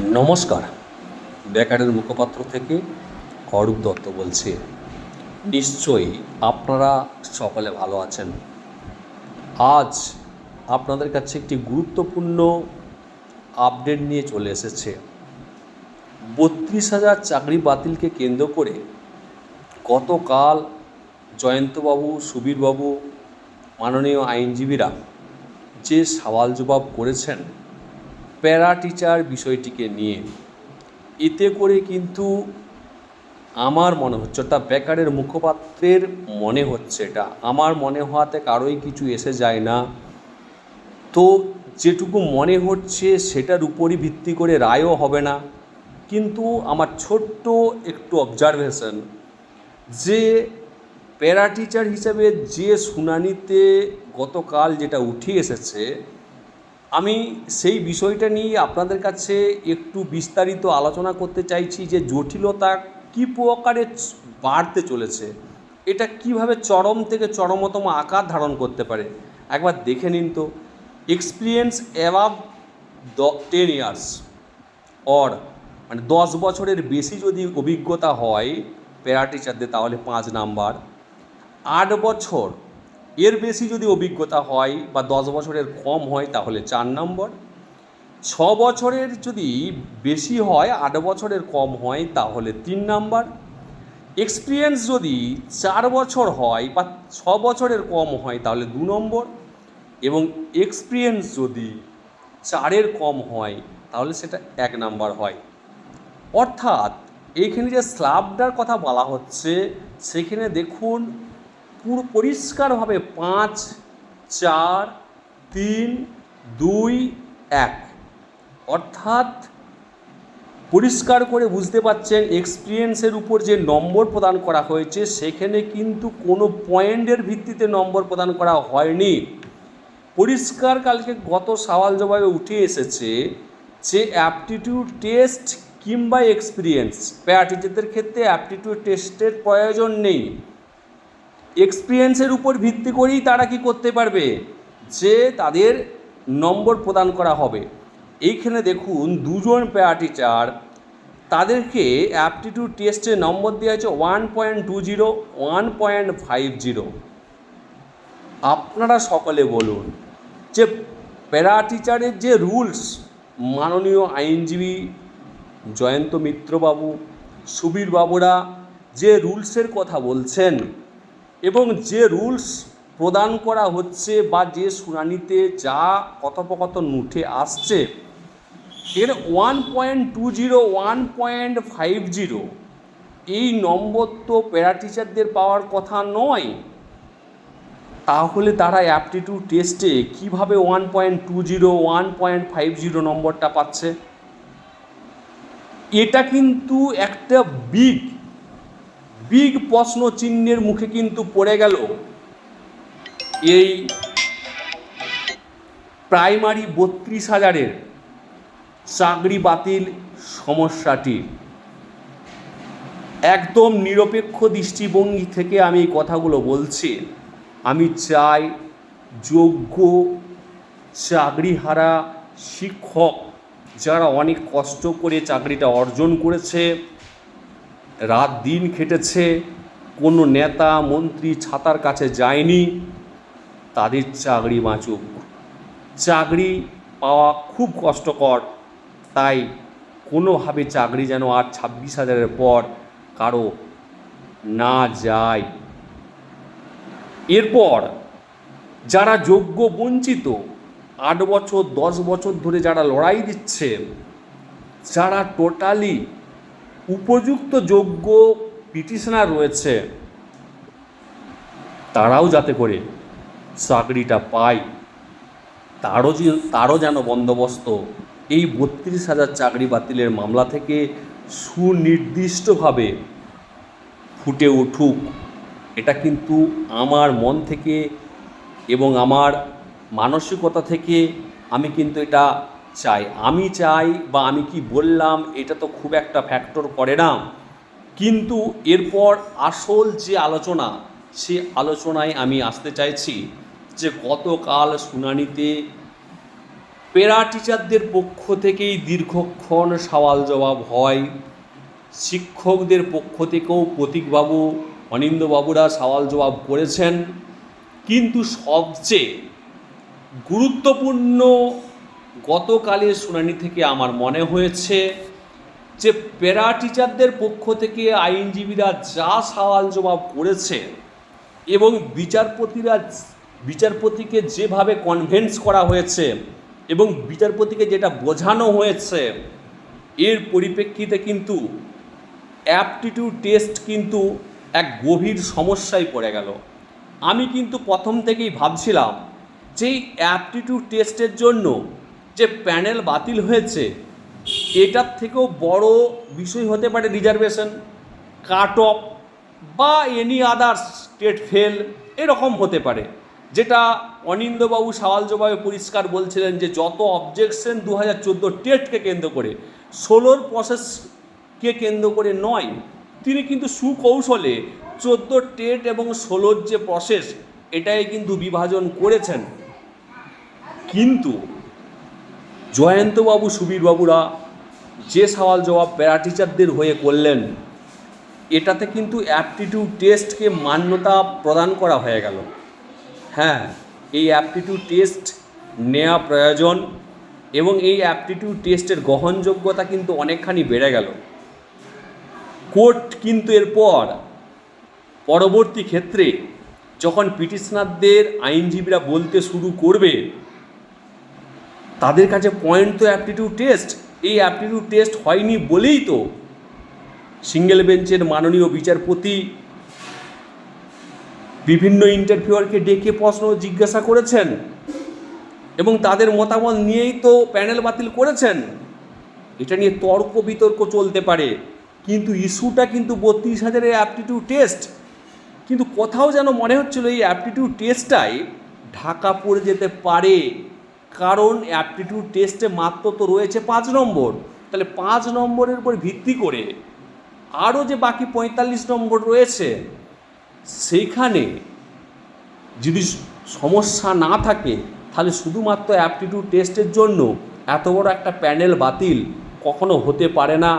নমস্কার। বেকারের মুখপাত্র থেকে অরূপ দত্ত বলছি। নিশ্চয়ই আপনারা সকলে ভালো আছেন। আজ আপনাদের কাছে একটি গুরুত্বপূর্ণ আপডেট নিয়ে চলে এসেছে। বত্রিশ হাজার চাকরি বাতিলকে কেন্দ্র করে গতকাল জয়ন্তবাবু, সুবীরবাবু, মাননীয় আইনজীবীরা যে সওয়াল জবাব করেছেন প্যারা টিচার বিষয়টিকে নিয়ে। এতে করে কিন্তু আমার মনে হচ্ছে, অর্থাৎ বেকারের মুখপাত্রের মনে হচ্ছে এটা। আমার মনে হওয়াতে কারোই কিছু এসে যায় না। তো যেটুকু মনে হচ্ছে সেটার উপরই ভিত্তি করে রায়ও হবে না। কিন্তু আমার ছোট্ট একটু অবজারভেশন যে প্যারা টিচার হিসাবে যে শুনানিতে গতকাল যেটা উঠে এসেছে আমি সেই বিষয়টা নিয়ে আপনাদের কাছে একটু বিস্তারিত আলোচনা করতে চাইছি যে জটিলতা কী প্রকারে বাড়তে চলেছে। এটা কীভাবে চরম থেকে চরমতম আকার ধারণ করতে পারে? একবার দেখে নিন তো। Experience above the ten years or মানে দশ বছরের বেশি যদি অভিজ্ঞতা হয় প্যারা টিচারদের তাহলে পাঁচ নাম্বার। আট বছর এর বেশি যদি অভিজ্ঞতা হয় বা দশ বছরের কম হয় তাহলে চার নম্বর। ছ বছরের যদি বেশি হয়, আট বছরের কম হয় তাহলে তিন নাম্বার। এক্সপিরিয়েন্স যদি চার বছর হয় বা ছ বছরের কম হয় তাহলে দু নম্বর। এবং এক্সপিরিয়েন্স যদি চারের কম হয় তাহলে সেটা এক নাম্বার হয়। অর্থাৎ এইখানে যে স্ল্যাবটার কথা বলা হচ্ছে, সেখানে দেখুন পুরো পরিষ্কারভাবে পাঁচ, চার, তিন, দুই, এক। অর্থাৎ পরিষ্কার করে বুঝতে পাচ্ছেন এক্সপিরিয়েন্সের উপর যে নম্বর প্রদান করা হয়েছে, সেখানে কিন্তু কোনো পয়েন্টের ভিত্তিতে নম্বর প্রদান করা হয়নি। পরিষ্কার কালকে গত সওয়াল জবাবে উঠে এসেছে যে অ্যাপটিটিউড টেস্ট কিংবা এক্সপিরিয়েন্স প্যাটিটিদের ক্ষেত্রে অ্যাপটিটিউড টেস্টের প্রয়োজন নেই। এক্সপিরিয়েন্সের উপর ভিত্তি করেই তারা কি করতে পারবে? যে তাদের নম্বর প্রদান করা হবে। এইখানে দেখুন, দুজন প্যারা টিচার তাদেরকে অ্যাপটিটিউড টেস্টে নম্বর দেওয়া হয়েছে one point two zero one point five zero আপনারা সকলে বলুন যে প্যারা টিচারের যে রুলস মাননীয় আইনজীবী জয়ন্ত মিত্রবাবু সুবীর বাবুরা যে রুলসের কথা বলছেন এবং যে রুলস প্রদান করা হচ্ছে বা যে শুনানিতে যা কথোপকথন উঠে আসছে, এর one point two zero one point five zero এই নম্বর তো প্যারা টিচারদের পাওয়ার কথা নয়। তাহলে তারা অ্যাপটিটিউড টেস্টে কীভাবে one point two zero one point five zero নম্বরটা পাচ্ছে? এটা কিন্তু একটা বিগ বিগ প্রশ্ন চিহ্নের মুখে কিন্তু পড়ে গেল এই প্রাইমারি বত্রিশ হাজারের চাকরি বাতিল সমস্যাটি। একদম নিরপেক্ষ দৃষ্টিভঙ্গি থেকে আমি এই কথাগুলো বলছি। আমি চাই যোগ্য চাকরিহারা শিক্ষক যারা অনেক কষ্ট করে চাকরিটা অর্জন করেছে রাত দিন খেটেছে, কোনো নেতা, মন্ত্রী ছাতার কাছে যায়নি। তাদের চাকরি বাঁচুক। চাকরি পাওয়া খুব কষ্টকর, তাই কোনোভাবে চাকরি যেন আর ছাব্বিশ হাজারের পর কারও না যায়। এরপর যারা যোগ্য বঞ্চিত, আট বছর, দশ বছর ধরে যারা লড়াই দিচ্ছে, যারা টোটালি উপযুক্ত যোগ্য পিটিশনার রয়েছে, তারাও যাতে করে চাকরিটা পায়। তারও যে, তারও যেন বন্দোবস্ত। এই বত্রিশ হাজার চাকরি বাতিলের মামলা থেকে সুনির্দিষ্টভাবে ফুটে উঠুক, এটা কিন্তু আমার মন থেকে এবং আমার মানসিকতা থেকে আমি কিন্তু এটা চাই, আমি চাই বা আমি কি বললাম, এটা তো খুব একটা ফ্যাক্টর করে না। কিন্তু এরপর আসল যে আলোচনা, সে আলোচনায় আমি আসতে চাইছি যে গতকাল শুনানিতে পেরা টিচারদের পক্ষ থেকেই দীর্ঘক্ষণ সওয়াল জবাব হয়। শিক্ষকদের পক্ষ থেকেও প্রতীকবাবু অনিন্দবাবুরা সওয়াল জবাব করেছেন। কিন্তু সবচেয়ে গুরুত্বপূর্ণ গতকালের শুনানি থেকে আমার মনে হয়েছে যে প্যারা টিচারদের পক্ষ থেকে আইনজীবীরা যা সওয়াল জবাব করেছে এবং বিচারপতিরা বিচারপতিকে যেভাবে কনভেন্স করা হয়েছে এবং বিচারপতিকে যেটা বোঝানো হয়েছে, এর পরিপ্রেক্ষিতে কিন্তু অ্যাপটিটিউড টেস্ট কিন্তু এক গভীর সমস্যায় পড়ে গেল। আমি কিন্তু প্রথম থেকেই ভাবছিলাম যে অ্যাপটিটিউড টেস্টের জন্য যে প্যানেল বাতিল হয়েছে, এটার থেকেও বড় বিষয় হতে পারে রিজার্ভেশন, কাট অফ বা এনি আদার্স স্টেট ফেল, এরকম হতে পারে। যেটা অনিন্দবাবু সওয়াল জবাবে পরিষ্কার বলছিলেন যে যত অবজেকশন দু হাজার চোদ্দ টেটকে কেন্দ্র করে, ষোলোর প্রসেসকে কেন্দ্র করে নয়, তিনি কিন্তু সুকৌশলে চোদ্দ টেট এবং ষোলোর যে প্রসেস এটাই কিন্তু বিভাজন করেছেন। কিন্তু জয়ন্তবাবু সুবীরবাবুরা যে সওয়াল জবাব প্যারা টিচারদের হয়ে করলেন, এটাতে কিন্তু অ্যাপটিটিউড টেস্টকে মান্যতা প্রদান করা হয়ে গেল। হ্যাঁ এই অ্যাপটিটিউড টেস্ট নেওয়া প্রয়োজন এবং এই অ্যাপটিটিউড টেস্টের গ্রহণযোগ্যতা কিন্তু অনেকখানি বেড়ে গেল। কোর্ট কিন্তু এরপর পরবর্তী ক্ষেত্রে যখন পিটিশনারদের আইনজীবীরা বলতে শুরু করবে তাদের কাছে পয়েন্ট তো অ্যাপটিটিউড টেস্ট এই অ্যাপটিটিউড টেস্ট হয়নি বলেই তো সিঙ্গেল বেঞ্চের মাননীয় বিচারপতি বিভিন্ন ইন্টারভিউয়ারকে ডেকে প্রশ্ন জিজ্ঞাসা করেছেন এবং তাদের মতামত নিয়েই তো প্যানেল বাতিল করেছেন। এটা নিয়ে তর্ক বিতর্ক চলতে পারে, কিন্তু ইস্যুটা কিন্তু বত্রিশ হাজারের অ্যাপটিটিউড টেস্ট কিন্তু কোথাও যেন মনে হচ্ছিল এই অ্যাপটিটিউড টেস্টটাই ঢাকা পড়ে যেতে পারে। কারণ অ্যাপটিটিউড টেস্টে মাত্র তো রয়েছে পাঁচ নম্বর। তাহলে পাঁচ নম্বরের উপর ভিত্তি করে আরও যে বাকি পঁয়তাল্লিশ নম্বর রয়েছে সেইখানে যদি সমস্যা না থাকে, তাহলে শুধুমাত্র অ্যাপটিটিউড টেস্টের জন্য এত বড় একটা প্যানেল বাতিল কখনো হতে পারে না।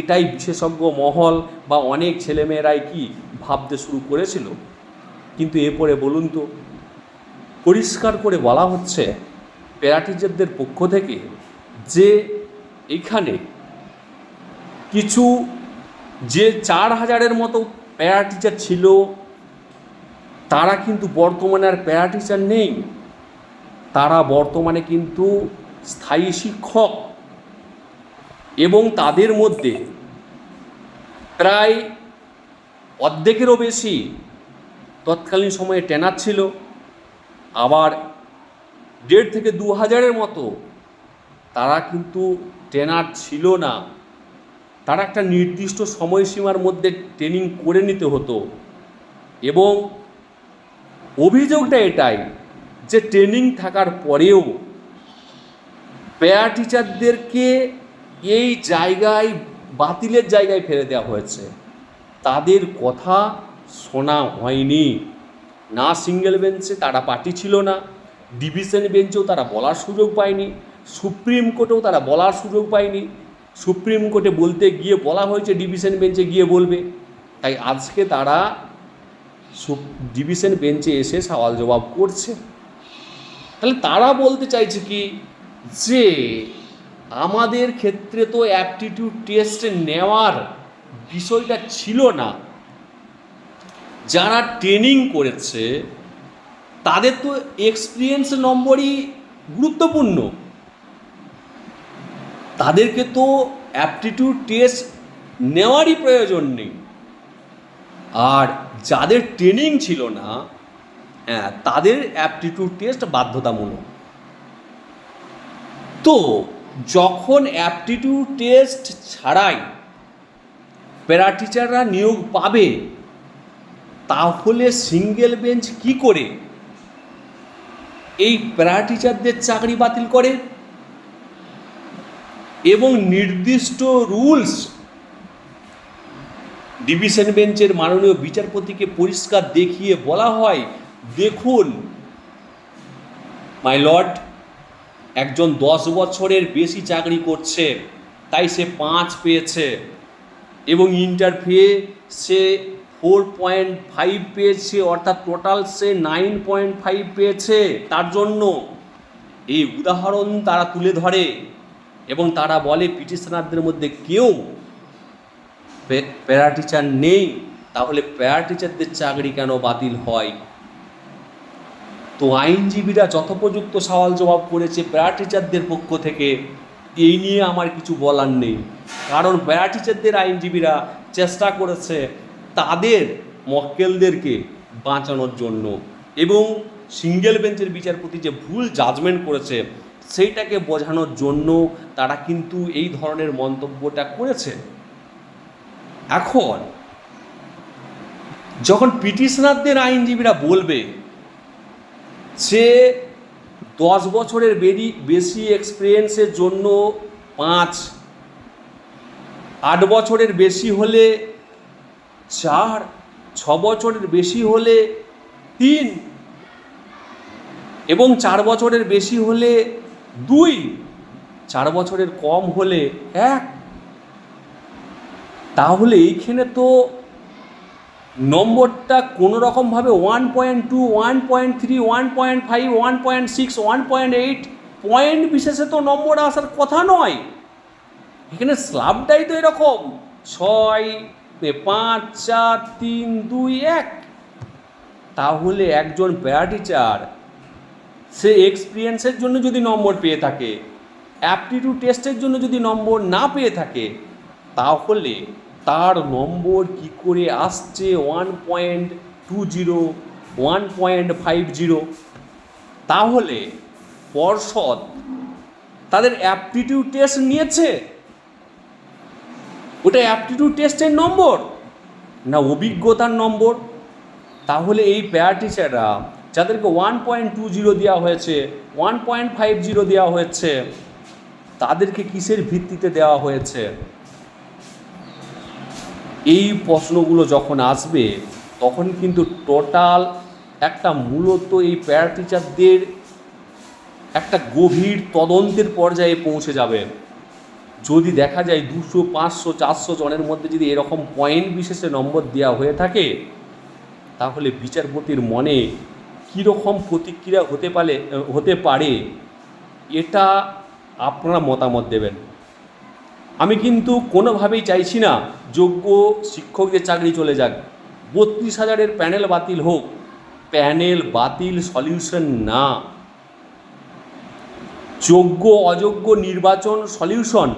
এটাই বিশেষজ্ঞ মহল বা অনেক ছেলেমেয়েরাই কি ভাবতে শুরু করেছিল। কিন্তু এরপরে বলুন তো, পরিষ্কার করে বলা হচ্ছে প্যারাটিচারদের পক্ষ থেকে যে এখানে কিছু যে চার হাজারের মতো প্যারাটিচার ছিল, তারা কিন্তু বর্তমানে আর প্যারাটিচার নেই। তারা বর্তমানে কিন্তু স্থায়ী শিক্ষক এবং তাদের মধ্যে প্রায় অর্ধেকেরও বেশি তৎকালীন সময়ে ট্রেনার ছিল। আবার দেড় থেকে দু হাজারের মতো, তারা কিন্তু ট্রেনার ছিল না। তারা একটা নির্দিষ্ট সময়সীমার মধ্যে ট্রেনিং করে নিতে হতো। এবং অভিযোগটা এটাই যে ট্রেনিং থাকার পরেও পেয়ার টিচারদেরকে এই জায়গায়, বাতিলের জায়গায় ফেলে দেওয়া হয়েছে। তাদের কথা শোনা হয়নি। না সিঙ্গেল বেঞ্চে তারা পার্টি ছিল না। ডিভিশন বেঞ্চেও তারা বলার সুযোগ পায়নি, সুপ্রিম কোর্টেও তারা বলার সুযোগ পায়নি। সুপ্রিম কোর্টে বলতে গিয়ে বলা হয়েছে ডিভিশন বেঞ্চে গিয়ে বলবে। তাই আজকে তারা ডিভিশন বেঞ্চে এসে সওয়াল জবাব করছে। তাহলে তারা বলতে চাইছে কি যে, আমাদের ক্ষেত্রে তো অ্যাপটিটিউড টেস্ট নেওয়ার বিষয়টা ছিল না। যারা ট্রেনিং করেছে তাদের তো এক্সপিরিয়েন্স নম্বরই গুরুত্বপূর্ণ। তাদেরকে তো অ্যাপটিটিউড টেস্ট নেওয়ারই প্রয়োজন নেই। আর যাদের ট্রেনিং ছিল না হ্যাঁ তাদের অ্যাপটিটিউড টেস্ট বাধ্যতামূলক। তো যখন অ্যাপটিটিউড টেস্ট ছাড়াই প্যারা টিচাররা নিয়োগ পাবে, তাহলে সিঙ্গেল বেঞ্চ কি করে এই প্যারা টিচারদের চাকরি বাতিল করে এবং নির্দিষ্ট রুলস ডিভিশন বেঞ্চের মাননীয় বিচারপতিকে পরিষ্কার দেখিয়ে বলা হয়, দেখুন মাই লর্ড একজন দশ বছরের বেশি চাকরি করছে, তাই সে পাঁচ পেয়েছে এবং ইন্টারভিউ সে ফোর পয়েন্ট ফাইভ পেয়েছে, অর্থাৎ টোটাল সে নাইন পয়েন্ট ফাইভ পেয়েছে। তার জন্য এই উদাহরণ তারা তুলে ধরে এবং তারা বলে পিটিশনারদের মধ্যে কেউ প্যারা টিচার নেই, তাহলে প্যারা টিচারদের চাকরি কেন বাতিল হয়? তো আইনজীবীরা যথোপযুক্ত সওয়াল জবাব করেছে প্যারা টিচারদের পক্ষ থেকে। এই নিয়ে আমার কিছু বলার নেই। কারণ প্যারা টিচারদের আইনজীবীরা চেষ্টা করেছে তাদের মক্কেলদেরকে বাঁচানোর জন্য। এবং সিঙ্গেল বেঞ্চের বিচারপতি যে ভুল জাজমেন্ট করেছে, সেইটাকে বোঝানোর জন্য তারা কিন্তু এই ধরনের মন্তব্যটা করেছে। এখন, যখন পিটিশনারদের আইনজীবীরা বলবে, সে দশ বছরের বেরি, বেশি এক্সপিরিয়েন্সের জন্য পাঁচ, আট বছরের বেশি হলে চার, ছ বছরের বেশি হলে তিন এবং চার বছরের বেশি হলে দুই, চার বছরের কম হলে এক। তাহলে এইখানে তো নম্বরটা কোনো রকমভাবে one point two one point three one point five one point six one point eight point বিশেষে তো নম্বর আসার কথা নয়। এখানে স্লাবটাই তো এরকম। ছয় এ পাঁচ, চার, তিন, দুই, এক। তাহলে একজন প্যারা টিচার, সে এক্সপিরিয়েন্সের জন্য যদি নম্বর পেয়ে থাকে অ্যাপটিটিউড টেস্টের জন্য যদি নম্বর না পেয়ে থাকে, তাহলে তার নম্বর কি করে আসছে one point two zero one point five zero তাহলে পর্ষদ তাদের অ্যাপটিটিউড টেস্ট নিয়েছে। ওটা অ্যাপটিটিউড টেস্টের নম্বর। না, অভিজ্ঞতার নম্বর। তাহলে এই প্যারা টিচাররা যাদেরকে ওয়ান পয়েন্ট টু জিরো দেওয়া হয়েছে ওয়ান পয়েন্ট ফাইভ জিরো দেওয়া হয়েছে, তাদেরকে কিসের ভিত্তিতে দেওয়া হয়েছে? এই প্রশ্নগুলো যখন আসবে, তখন কিন্তু টোটাল একটা মূলত এই প্যারা টিচারদের একটা গভীর তদন্তের পর্যায়ে পৌঁছে যাবে। যদি দেখা যায় দুশো, পাঁচশো, চারশো জনের মধ্যে যদি এরকম পয়েন্ট বিশেষে নম্বর দেওয়া হয়ে থাকে, তাহলে বিচারপতির মনে কীরকম প্রতিক্রিয়া হতে পারে হতে পারে, এটা আপনারা মতামত দেবেন। আমি কিন্তু কোনোভাবেই চাইছি না যোগ্য শিক্ষকদের চাকরি চলে যাক। বত্রিশ হাজারের প্যানেল বাতিল হোক, প্যানেল বাতিল সলিউশন না। যোগ্য, অযোগ্য নির্বাচন সলিউশন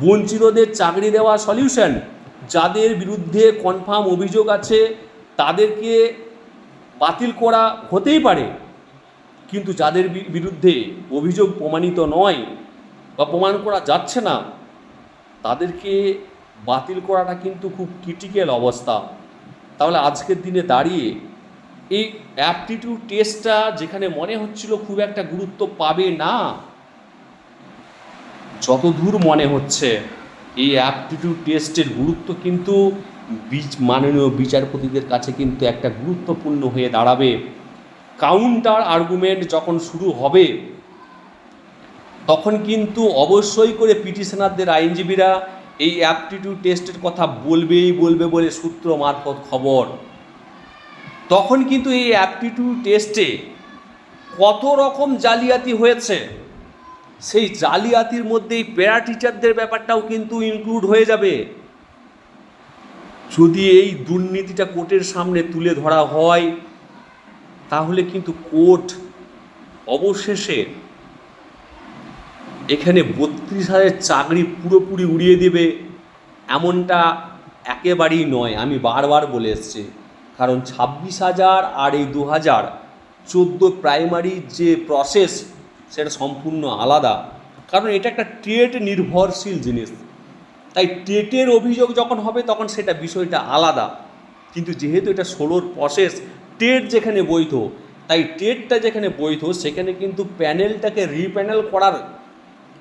বঞ্চিতদের চাকরি দেওয়া সলিউশন যাদের বিরুদ্ধে কনফার্ম অভিযোগ আছে, তাদেরকে বাতিল করা হতেই পারে। কিন্তু যাদের বিরুদ্ধে অভিযোগ প্রমাণিত নয় বা প্রমাণ করা যাচ্ছে না, তাদেরকে বাতিল করাটা কিন্তু খুব ক্রিটিক্যাল অবস্থা। তাহলে আজকের দিনে দাঁড়িয়ে এই অ্যাপটিটিউড টেস্টটা যেখানে মনে হচ্ছিল খুব একটা গুরুত্ব পাবে না যতদূর মনে হচ্ছে, এই অ্যাপটিটিউড টেস্টের গুরুত্ব কিন্তু বিচ মাননীয় বিচারপতিদের কাছে কিন্তু একটা গুরুত্বপূর্ণ হয়ে দাঁড়াবে। কাউন্টার আর্গুমেন্ট যখন শুরু হবে, তখন কিন্তু অবশ্যই করে পিটিশনারদের আইনজীবীরা এই অ্যাপটিটিউড টেস্টের কথা বলবেই বলবে বলে সূত্র মারফত খবর। তখন কিন্তু এই অ্যাপটিটিউড টেস্টে কত রকম জালিয়াতি হয়েছে? সেই জালিয়াতির মধ্যে এই প্যারা টিচারদের ব্যাপারটাও কিন্তু ইনক্লুড হয়ে যাবে। যদি এই দুর্নীতিটা কোর্টের সামনে তুলে ধরা হয়, তাহলে কিন্তু কোর্ট অবশেষে এখানে বত্রিশ হাজার চাকরি পুরোপুরি উড়িয়ে দেবে, এমনটা একেবারেই নয়। আমি বারবার বলে এসছি, কারণ ছাব্বিশ হাজার আর এই দু হাজার, চোদ্দ প্রাইমারির যে প্রসেস সেটা সম্পূর্ণ আলাদা। কারণ এটা একটা ট্রেড নির্ভরশীল জিনিস। তাই টেটের অভিযোগ যখন হবে, তখন সেটা বিষয়টা আলাদা। কিন্তু যেহেতু এটা ষোলোর প্রসেস টেট যেখানে বৈধ, তাই টেটটা যেখানে বৈধ, সেখানে কিন্তু প্যানেলটাকে রিপ্যানেল করার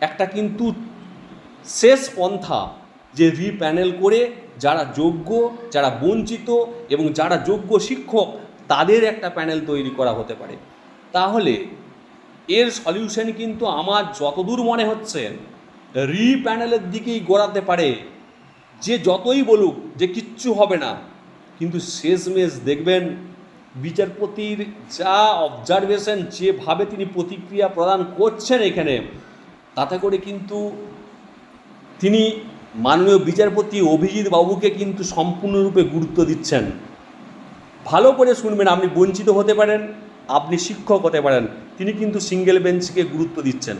একটা কিন্তু শেষ পন্থা যে রিপ্যানেল করে যারা যোগ্য, যারা বঞ্চিত এবং যারা যোগ্য শিক্ষক, তাদের একটা প্যানেল তৈরি করা হতে পারে। তাহলে এর সলিউশন কিন্তু আমার যতদূর মনে হচ্ছে, রি প্যানেলের দিকেই গড়াতে পারে। যে যতই বলুক যে কিচ্ছু হবে না, কিন্তু শেষমেশ দেখবেন বিচারপতির যা অবজারভেশন যেভাবে তিনি প্রতিক্রিয়া প্রদান করছেন এখানে, তাতে করে কিন্তু তিনি মাননীয় বিচারপতি অভিজিৎ বাবুকে কিন্তু সম্পূর্ণরূপে গুরুত্ব দিচ্ছেন। ভালো করে শুনবেন, আপনি বঞ্চিত হতে পারেন, আপনি শিক্ষক হতে পারেন। তিনি কিন্তু সিঙ্গেল বেঞ্চকে গুরুত্ব দিচ্ছেন।